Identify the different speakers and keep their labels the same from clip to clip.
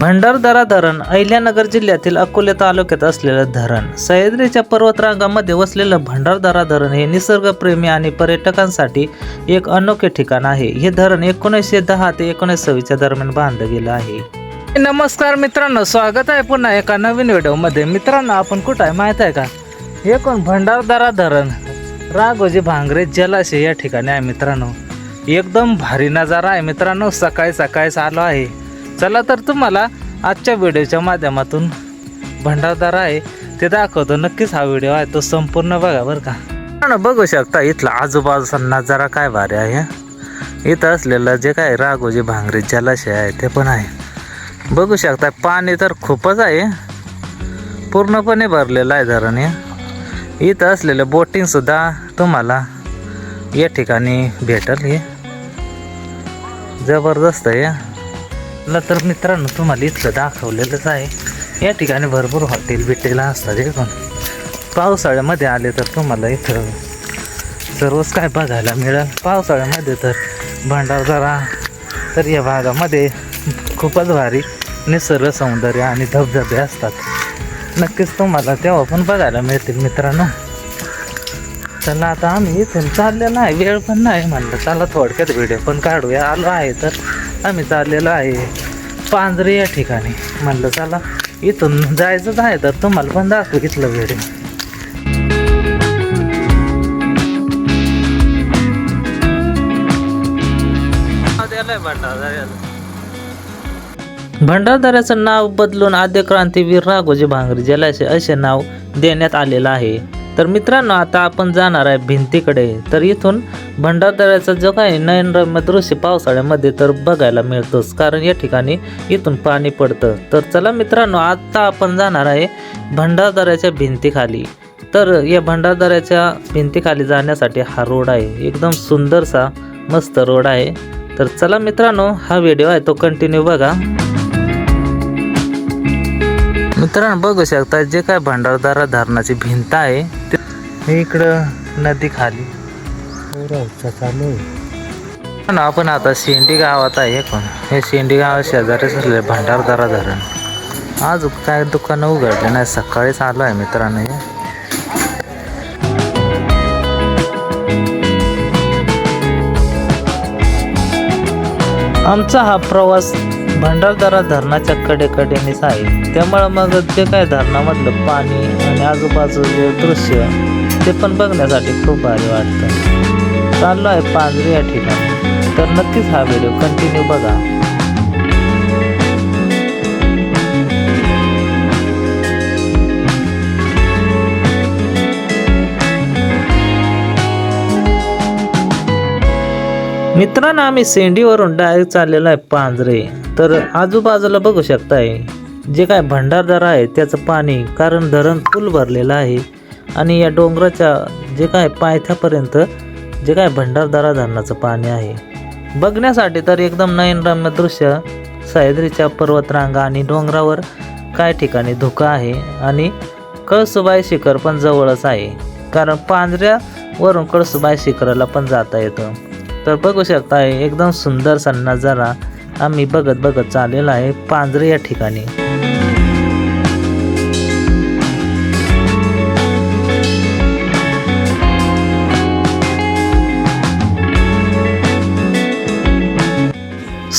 Speaker 1: भंडारदरा धरण अहिल्यानगर जिल्ह्यातील अकोले तालुक्यात असलेलं धरण. सह्याद्रीच्या पर्वतरांगामध्ये वसलेलं भंडारदरा धरण हे निसर्गप्रेमी आणि पर्यटकांसाठी एक अनोखे ठिकाण आहे. हे धरण एकोणीसशे दहा ते एकोणीस सव्वीसच्या दरम्यान बांधलं गेलं आहे. नमस्कार मित्रांनो स्वागत आहे पुन्हा एका नवीन व्हिडिओमध्ये. मित्रांनो आपण कुठं आहे माहीत आहे का? एकूण भंडारदरा धरण. राघोजी भांगरे जलाशय या ठिकाणी आहे मित्रांनो. एकदम भारी नजारा आहे मित्रांनो. सकाळी सकाळीच आलो आहे. चला तर तुम्हाला आजच्या व्हिडिओच्या माध्यमातून भंडारदार आहे ते दाखवतो. नक्कीच हा व्हिडिओ आहे तो संपूर्ण बघा बरं का. ना बघू शकता इथला आजूबाजूचा जरा काय भारी आहे इथं असलेलं जे काय राघोजी भांगरे जलाशय आहे ते पण आहे. बघू शकता पाणी तर खूपच आहे पूर्णपणे भरलेलं आहे धरण हे? इथं असलेलं बोटिंगसुद्धा तुम्हाला या ठिकाणी भेटल हे? जबरदस्त आहे म्हटलं तर मित्रांनो तुम्हाला इथलं दाखवलेलंच आहे. या ठिकाणी भरपूर हॉटेल बिटेल असतात हे पण. पावसाळ्यामध्ये आले तर तुम्हाला इथं सर्वच काय बघायला मिळेल. पावसाळ्यामध्ये तर भंडारदरा तर या भागामध्ये खूपच भारी निसर्ग सौंदर्य आणि धबधबे असतात. नक्कीच तुम्हाला तेव्हा पण बघायला मिळतील मित्रांनो. चला आता आम्ही इथून चाललेला आहे. वेळ पण नाही म्हणलं. चला थोडक्यात व्हिडिओ पण काढूया. आलो आहे तर आम्ही चाललेलो आहे पांजरे या ठिकाणी. म्हणलं चला इथून जायचंच आहे तर तुम्हाला पण दाखवू इथलं व्हिडिओ भंडारदऱ्याचं नाव बदलून आद्य क्रांतीवीर राघोजी भांगरे जलाशय असे नाव देण्यात आलेलं आहे. तर मित्रांनो आता आपण जाणार आहे भिंतीकडे. तर इथून भंडारदऱ्याचा जो काही नयनरम्य दृश्य पावसाळ्यामध्ये तर बघायला मिळतोच कारण या ठिकाणी इथून पाणी पडतं. तर चला मित्रांनो आता आपण जाणार आहे भंडारदऱ्याच्या भिंतीखाली. तर या भंडारदऱ्याच्या भिंतीखाली जाण्यासाठी हा रोड आहे. एकदम सुंदरसा मस्त रोड आहे. तर चला मित्रांनो हा व्हिडिओ आहे तो कंटिन्यू बघा. मित्रांनो बघू शकता जे काय भंडारदारा धरणाची भिंत आहे हे इकडं नदी खाली. चालू आहे आपण आता शेंडी गावात आहे पण हे शेंडी गावात शेजारीच असले भंडारदारा धरण. आज काय दुकानं उघडले नाही सकाळीच आलो आहे मित्रांनो हे. आमचा हा प्रवास भंडारदरा धरणाच्या कडेकडेनेच आहे. त्यामुळं मग जे काय धरणामधलं पाणी आणि आजूबाजूचे दृश्य ते पण बघण्यासाठी खूप भारी वाटतं. चाललो आहे पांजरी या ठिकाणी. तर नक्कीच हा व्हिडिओ कंटिन्यू बघा. मित्रांनो आम्ही सेंडीवरून डायरेक्ट चाललेलो आहे पांजरे. तर आजूबाजूला बघू शकताय जे काय भंडारदरा आहे त्याचं पाणी कारण धरण फुल भरलेलं आहे. आणि या डोंगराच्या जे काय पायथ्यापर्यंत जे काय भंडारदरा धरणाचं पाणी आहे. बघण्यासाठी तर एकदम नयनरम्य दृश्य सह्याद्रीच्या पर्वतरांगा आणि डोंगरावर काय ठिकाणी धुकं आहे आणि कळसुबाई शिखर पण जवळच आहे. कारण पांजऱ्यावरून कळसुबाई शिखराला पण जाता येतं. तर बघू शकता एकदम सुंदरसा नजारा आम्ही बघत बघत चाललेला आहे पांजरे या ठिकाणी.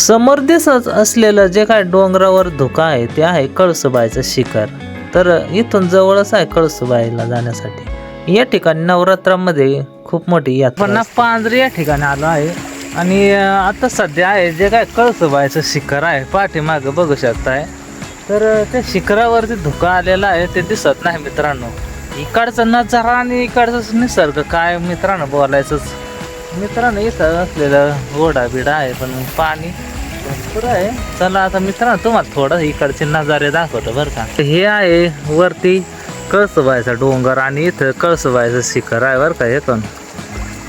Speaker 1: समोर दिसत असलेलं जे काय डोंगरावर धुका आहे ते आहे कळसुबाईचं शिखर. तर इथून जवळच आहे कळसुबाईला जाण्यासाठी. या ठिकाणी नवरात्रामध्ये खूप मोठी यात्रा पण पांजरे या ठिकाणी आलो आहे. आणि आता सध्या आहे जे काय कळसुबाईचं शिखर आहे पाठीमागं बघू शकताय. तर त्या शिखरावरती धुका आलेला आहे ते दिसत नाही मित्रांनो. इकडचा नजारा आणि इकडचा निसर्ग काय मित्रांनो बोलायचंच. मित्रांनो इथं असलेलं ओढा बिडा आहे पण पाणी आहे. चला आता मित्रांनो तुम्हाला थोडं इकडचे नजारे दाखवतो बरं का. हे आहे वरती कळसबायचा डोंगर आणि इथं कळसबायचं शिखर आहे बरं का हे पण.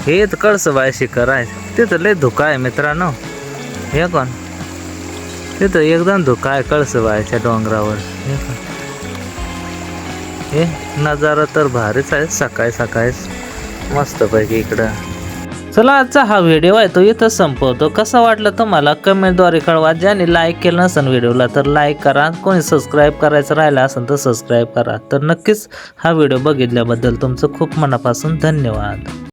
Speaker 1: हे इथं शिखर आहे. तिथं लय धुका आहे मित्रांनो. हे कोण तिथं एकदम धुका आहे कळसबायच्या डोंगरावर. हे कोण हे नजारा तर भारीच आहे. सकाळी सकाळीच मस्तपैकी इकडं. चला आजचा हा व्हिडिओ आहे तो इथं संपवतो. कसा वाटला तुम्हाला? कमेंटद्वारे कळवा. ज्याने लाईक केलं नसेल व्हिडिओला तर लाईक करा. कोणी सबस्क्राईब करायचं राहिलं असेल तर सबस्क्राईब करा. तर नक्कीच हा व्हिडिओ बघितल्याबद्दल तुमचं खूप मनापासून धन्यवाद.